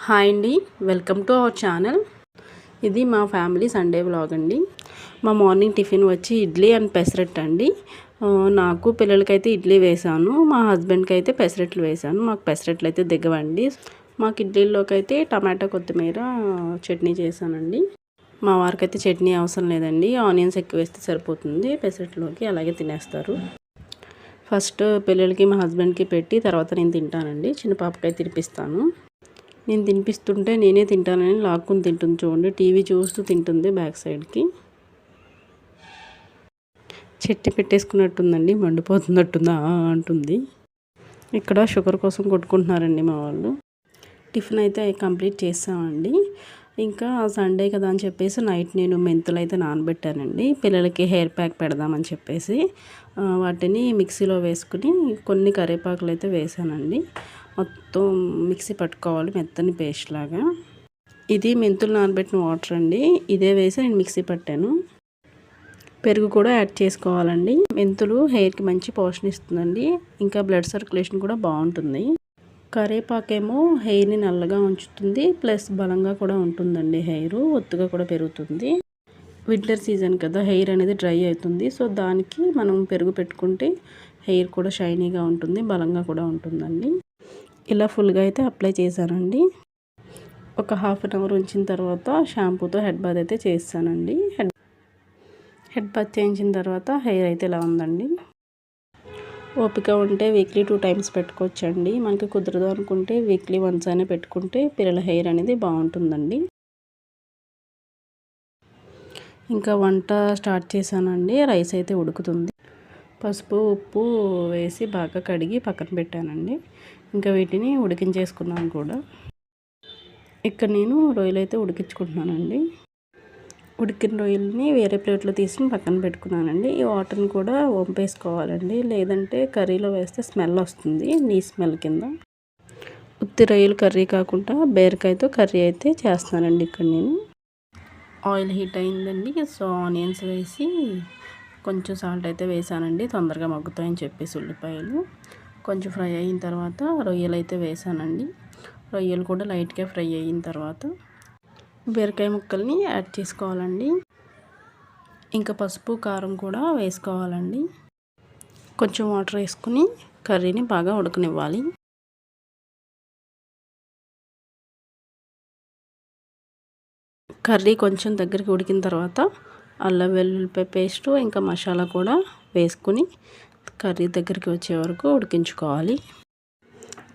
Hi అండి welcome to our channel. ఇది మా ఫ్యామిలీ సండే వ్లాగ్ అండి. మా మార్నింగ్ టిఫిన్ వచ్చి ఇడ్లీ అండ్ పెసరట్ అండి. నాకు పిల్లలకైతే ఇడ్లీ వేసాను మా హస్బెండ్కి అయితే పెసరట్లు వేసాను. మాకు పెసరట్లు అయితే దిగవండి. మాకు ఇడ్లీలోకి అయితే టమాటా కొత్తిమీర చట్నీ చేశానండి. మా వారికి అయితే చట్నీ అవసరం లేదండి. ఆనియన్స్ ఎక్కువ వేస్తే సరిపోతుంది పెసరట్లోకి అలాగే తినేస్తారు. ఫస్ట్ పిల్లలకి మా హస్బెండ్కి పెట్టి తర్వాత నేను తింటానండి. చిన్న పాపకైతే తినిపిస్తాను. నేను తినిపిస్తుంటే నేనే తింటానని లాక్కుని తింటుంది చూడండి. టీవీ చూస్తూ తింటుంది బ్యాక్ సైడ్కి. చెట్టి పెట్టేసుకున్నట్టుందండి మండిపోతున్నట్టుందా అంటుంది. ఇక్కడ షుగర్ కోసం కొట్టుకుంటున్నారండి మా వాళ్ళు. టిఫిన్ అయితే కంప్లీట్ చేసామండి ఇంకా సండే కదా అని చెప్పేసి నైట్ నేను మెంతులు అయితే నానబెట్టానండి. పిల్లలకి హెయిర్ ప్యాక్ పెడదామని చెప్పేసి వాటిని మిక్సీలో వేసుకుని కొన్ని కరివేపాకులు అయితే వేసానండి. మొత్తం మిక్సీ పట్టుకోవాలి మెత్తని పేస్ట్ లాగా. ఇది మెంతులు నానబెట్టిన వాటర్ అండి. ఇదే వేసి నేను మిక్సీ పట్టాను. పెరుగు కూడా యాడ్ చేసుకోవాలండి. మెంతులు హెయిర్కి మంచి పోషణ ఇస్తుందండి. ఇంకా బ్లడ్ సర్క్యులేషన్ కూడా బాగుంటుంది. కరేపాకేమో హెయిర్ని నల్లగా ఉంచుతుంది. ప్లస్ బలంగా కూడా ఉంటుందండి హెయిర్. ఒత్తుగా కూడా పెరుగుతుంది. వింటర్ సీజన్ కదా హెయిర్ అనేది డ్రై అవుతుంది. సో దానికి మనం పెరుగు పెట్టుకుంటే హెయిర్ కూడా షైనీగా ఉంటుంది బలంగా కూడా ఉంటుందండి. ఇలా ఫుల్గా అయితే అప్లై చేశానండి. ఒక హాఫ్ అన్ అవర్ ఉంచిన తర్వాత షాంపూతో హెడ్ బాత్ అయితే చేస్తానండి. హెడ్ హెడ్ బాత్ చేయించిన తర్వాత హెయిర్ అయితే ఇలా ఉందండి. ఓపిక ఉంటే వీక్లీ టూ టైమ్స్ పెట్టుకోవచ్చండి. మనకి కుదరదు అనుకుంటే వీక్లీ వన్స్ అయినా పెట్టుకుంటే పిల్లల హెయిర్ అనేది బాగుంటుందండి. ఇంకా వంట స్టార్ట్ చేశానండి. రైస్ అయితే ఉడుకుతుంది. పసుపు ఉప్పు వేసి బాగా కడిగి పక్కన పెట్టానండి. ఇంకా వీటిని ఉడికించేసుకున్నాను కూడా. ఇక్కడ నేను రొయ్యలు అయితే ఉడికించుకుంటున్నానండి. ఉడికిన రొయ్యలని వేరే ప్లేట్లో తీసుకుని పక్కన పెట్టుకున్నానండి. ఈ వాటర్ని కూడా వంపేసుకోవాలండి. లేదంటే కర్రీలో వేస్తే స్మెల్ వస్తుంది నీ స్మెల్ కింద. ఉత్తి రొయ్యలు కర్రీ కాకుండా బీరకాయతో కర్రీ అయితే చేస్తానండి ఇక్కడ నేను. ఆయిల్ హీట్ అయిందండి. సో ఆనియన్స్ వేసి కొంచెం సాల్ట్ అయితే వేసానండి. తొందరగా మగ్గుతాయని చెప్పేసి ఉల్లిపాయలు. కొంచెం ఫ్రై అయిన తర్వాత రొయ్యలు అయితే వేసానండి. రొయ్యలు కూడా లైట్గా ఫ్రై అయిన తర్వాత బీరకాయ ముక్కల్ని యాడ్ చేసుకోవాలండి. ఇంకా పసుపు కారం కూడా వేసుకోవాలండి. కొంచెం వాటర్ వేసుకుని కర్రీని బాగా ఉడకనివ్వాలి. కర్రీ కొంచెం దగ్గరికి ఉడికిన తర్వాత అల్లం వెల్లుల్లిపాయ పేస్ట్ ఇంకా మసాలా కూడా వేసుకుని కర్రీ దగ్గరికి వచ్చే వరకు ఉడికించుకోవాలి.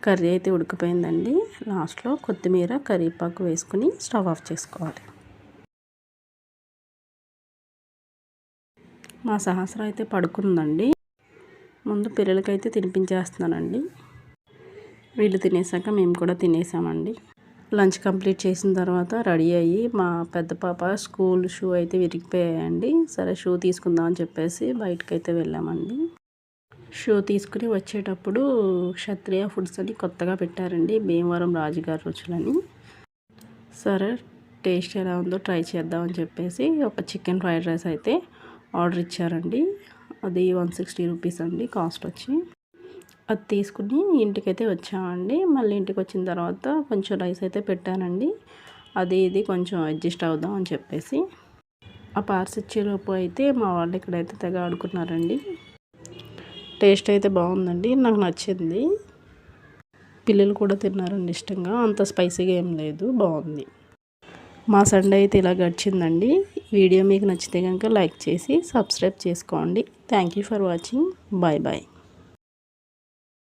కర్రీ అయితే ఉడికిపోయిందండి. లాస్ట్లో కొత్తిమీర కరివేపాకు వేసుకుని స్టవ్ ఆఫ్ చేసుకోవాలి. మా సహస్రం అయితే పడుకుందండి. ముందు పిల్లలకైతే తినిపించేస్తున్నానండి. వీళ్ళు తినేసాక మేము కూడా తినేసామండి. లంచ్ కంప్లీట్ చేసిన తర్వాత రెడీ అయ్యి మా పెద్ద పాప స్కూల్ షూ అయితే విరిగిపోయాయండి. సరే షూ తీసుకుందాం అని చెప్పేసి బయటకు అయితే వెళ్ళామండి. షూ తీసుకుని వచ్చేటప్పుడు క్షత్రియ ఫుడ్స్ అని కొత్తగా పెట్టారండి భీమవరం రాజుగారి రుచులని. సరే టేస్ట్ ఎలా ఉందో ట్రై చేద్దామని చెప్పేసి ఒక చికెన్ ఫ్రైడ్ రైస్ అయితే ఆర్డర్ ఇచ్చారండి. అది వన్ సిక్స్టీ రూపీస్ అండి కాస్ట్ వచ్చి. అది తీసుకుని ఇంటికైతే వచ్చామండి. మళ్ళీ ఇంటికి వచ్చిన తర్వాత కొంచెం రైస్ అయితే పెట్టానండి. అది ఇది కొంచెం అడ్జస్ట్ అవుదాం అని చెప్పేసి. ఆ పార్స్ ఇచ్చేలోపు అయితే మా వాళ్ళు ఇక్కడైతే తెగ ఆడుకున్నారండి. టేస్ట్ అయితే బాగుందండి. నాకు నచ్చింది. పిల్లలు కూడా తిన్నారండి ఇష్టంగా. అంత స్పైసీగా ఏం లేదు. బాగుంది. మా సండే అయితే ఇలా గడిచిందండి. వీడియో మీకు నచ్చితే కనుక లైక్ చేసి సబ్స్క్రైబ్ చేసుకోండి. Thank you for watching bye bye